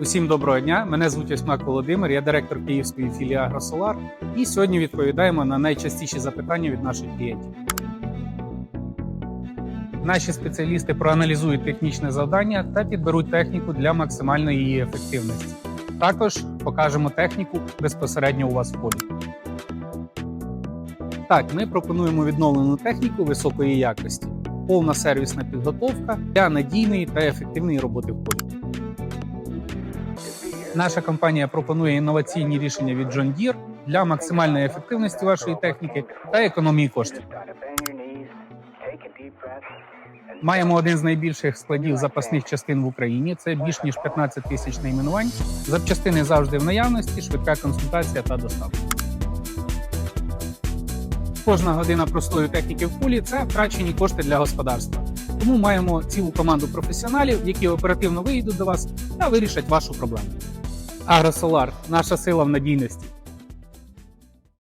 Усім доброго дня. Мене звуть Осьмак Володимир, я директор Київської філії Агросолар. І сьогодні відповідаємо на найчастіші запитання від наших клієнтів. Наші спеціалісти проаналізують технічне завдання та підберуть техніку для максимальної її ефективності. Також покажемо техніку безпосередньо у вас в полі. Так, ми пропонуємо відновлену техніку високої якості, повна сервісна підготовка для надійної та ефективної роботи в полі. Наша компанія пропонує інноваційні рішення від John Deere для максимальної ефективності вашої техніки та економії коштів. Маємо один з найбільших складів запасних частин в Україні. Це більш ніж 15 тисяч найменувань. Запчастини завжди в наявності, швидка консультація та доставка. Кожна година простої техніки в полі це втрачені кошти для господарства. Тому маємо цілу команду професіоналів, які оперативно вийдуть до вас та вирішать вашу проблему. Агросолар наша сила в надійності.